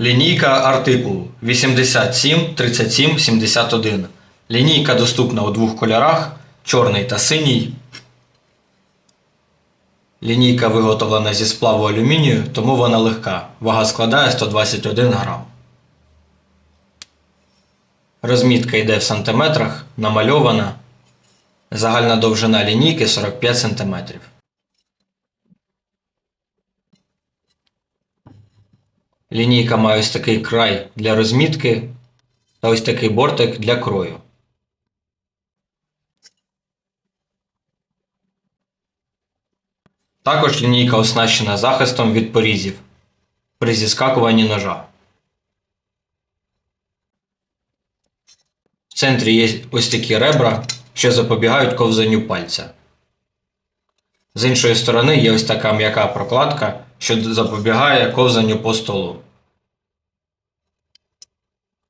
Лінійка артикул 87 37 71. Лінійка доступна у двох кольорах чорний та синій. Лінійка виготовлена зі сплаву алюмінію, тому вона легка. Вага складає 121 грам. Розмітка йде в сантиметрах, намальована. Загальна довжина лінійки 45 см. Лінійка має ось такий край для розмітки та ось такий бортик для крою. Також лінійка оснащена захистом від порізів при зіскакуванні ножа. В центрі є ось такі ребра, що запобігають ковзанню пальця. З іншої сторони є ось така м'яка прокладка, що запобігає ковзанню по столу.